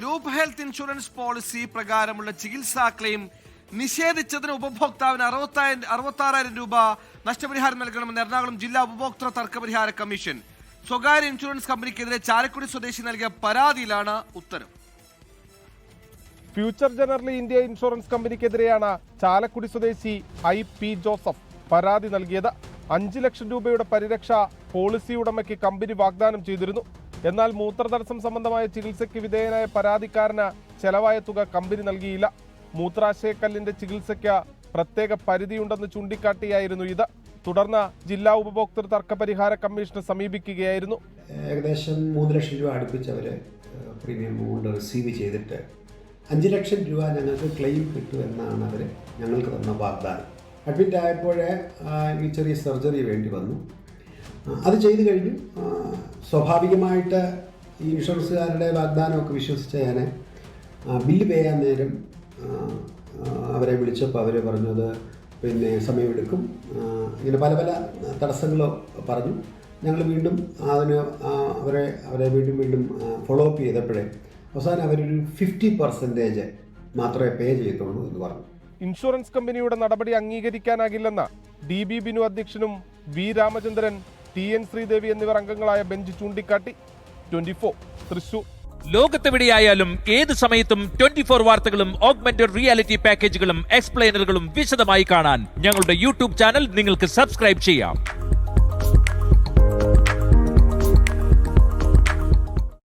Group health insurance policy പ്രകാരമുള്ള ചികിത്സാ claim നിഷേധിച്ചതിന് ഉപഭോക്താവിന് അറുപത്തായിരം അറുപത്താറായിരം രൂപ നഷ്ടപരിഹാരം നൽകണമെന്ന് എറണാകുളം ജില്ലാ ഉപഭോക്തൃ തർക്കപരിഹാര കമ്മീഷൻ. സ്വകാര്യ ഇൻഷുറൻസ് കമ്പനിക്കെതിരെ ചാലക്കുടി സ്വദേശി നൽകിയ പരാതിയിലാണ് ഉത്തരവ് ഫ്യൂച്ചർ ജനറൽ ഇന്ത്യ ഇൻഷുറൻസ് കമ്പനിക്കെതിരെയാണ് ചാലക്കുടി സ്വദേശി ഐ പി ജോസഫ് പരാതി നൽകിയത്. അഞ്ച് ലക്ഷം രൂപയുടെ പരിരക്ഷ പോളിസി ഉടമയ്ക്ക് കമ്പനി വാഗ്ദാനം ചെയ്തിരുന്നു. എന്നാൽ മൂത്രതടസ്സം സംബന്ധമായ ചികിത്സയ്ക്ക് വിധേയനായ പരാതിക്കാരന് ചെലവായ തുക കമ്പനി നൽകിയില്ല. മൂത്രാശയക്കല്ലിന്റെ ചികിത്സയ്ക്ക് പ്രത്യേക പരിധിയുണ്ടെന്ന് ചൂണ്ടിക്കാട്ടിയായിരുന്നു ഇത്. തുടർന്ന് ജില്ലാ ഉപഭോക്തൃ തർക്ക പരിഹാര കമ്മീഷനെ സമീപിക്കുകയായിരുന്നു. ഏകദേശം മൂന്ന് ലക്ഷം രൂപ അടുപ്പിച്ചവര് പ്രീമിയം ബോണ്ട് റിസീവ് ചെയ്തിട്ട് അഞ്ച് ലക്ഷം രൂപ ഞങ്ങൾക്ക് ക്ലെയിം കിട്ടുമെന്നാണ് അവർ ഞങ്ങൾക്ക് തന്ന വാഗ്ദാനം. അഡ്മിറ്റ് ആയപ്പോഴേ ഈ ചെറിയ സർജറി വേണ്ടി വന്നു. അത് ചെയ്തു കഴിഞ്ഞു. സ്വാഭാവികമായിട്ട് ഈ ഇൻഷുറൻസുകാരുടെ വാഗ്ദാനമൊക്കെ വിശ്വസിച്ച ഞാൻ ബില്ല് പേ ചെയ്യാൻ നേരം അവരെ വിളിച്ചപ്പോൾ അവർ പറഞ്ഞത് പിന്നെ സമയമെടുക്കും. ഇങ്ങനെ പല പല തടസ്സങ്ങളോ പറഞ്ഞു. ഞങ്ങൾ വീണ്ടും അതിന് അവരെ അവരെ വീണ്ടും വീണ്ടും ഫോളോ അപ്പ് ചെയ്തപ്പോഴേ അവസാനം അവരൊരു ഫിഫ്റ്റി പെർസെന്റേജ് മാത്രമേ പേ ചെയ്യത്തുള്ളൂ എന്ന് പറഞ്ഞു. ഇൻഷുറൻസ് കമ്പനിയുടെ നടപടി അംഗീകരിക്കാനാകില്ലെന്ന ഡി ബി ബിനു അധ്യക്ഷനും V Ramachandran T N Sreedevi എന്നിവർ അംഗങ്ങളായ ബെഞ്ച് ചൂണ്ടിക്കാട്ടി ട്വന്റി ഫോർ തൃശൂർ. ലോകത്തെവിടെയായാലും ഏത് സമയത്തും ട്വന്റി ഫോർ വാർത്തകളും ഓഗ്മെന്റഡ് റിയാലിറ്റി പാക്കേജുകളും എക്സ്പ്ലെയിനറുകളും വിശദമായി കാണാൻ ഞങ്ങളുടെ യൂട്യൂബ് ചാനൽ നിങ്ങൾക്ക് സബ്സ്ക്രൈബ് ചെയ്യാം.